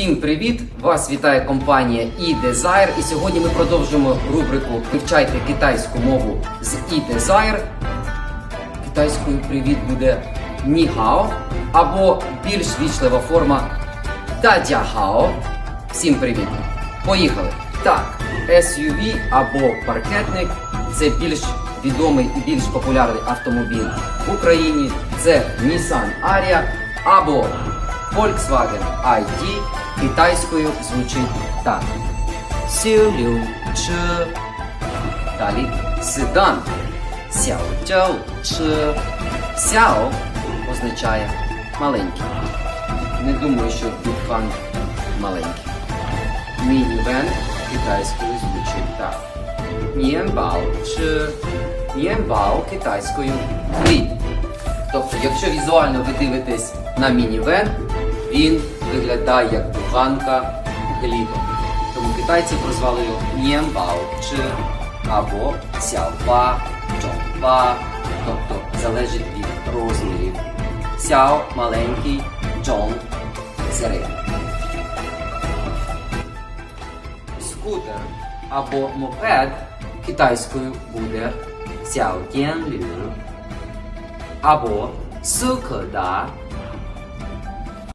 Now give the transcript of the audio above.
Всім привіт! Вас вітає компанія eDesire і сьогодні ми продовжуємо рубрику Вивчайте китайську мову з eDesire. Китайською привіт буде ніхао або більш вічлива форма дадяхао. Всім привіт! Поїхали! Так, SUV або паркетник це більш відомий і більш популярний автомобіль в Україні. Це Nissan Ariya або Volkswagen ID китайською звучить так. Сюлю чи. Далі седан. Сяо джоу чи. Сяо означає маленький. Не думаю, що Бігфан маленький. Мінівен китайською звучить так. Нєнбао чи Нєнбао китайською хліб. Тобто, якщо візуально ви дивитесь на мінівен, він виглядає як буханка хліба. Тому китайці прозвали його Нєнбао чи або Сяопа, Чонпа, тобто залежить від розмірів. Сяо маленький, Чон середній. Скутер або мопед китайською буде сяодянлю або сукода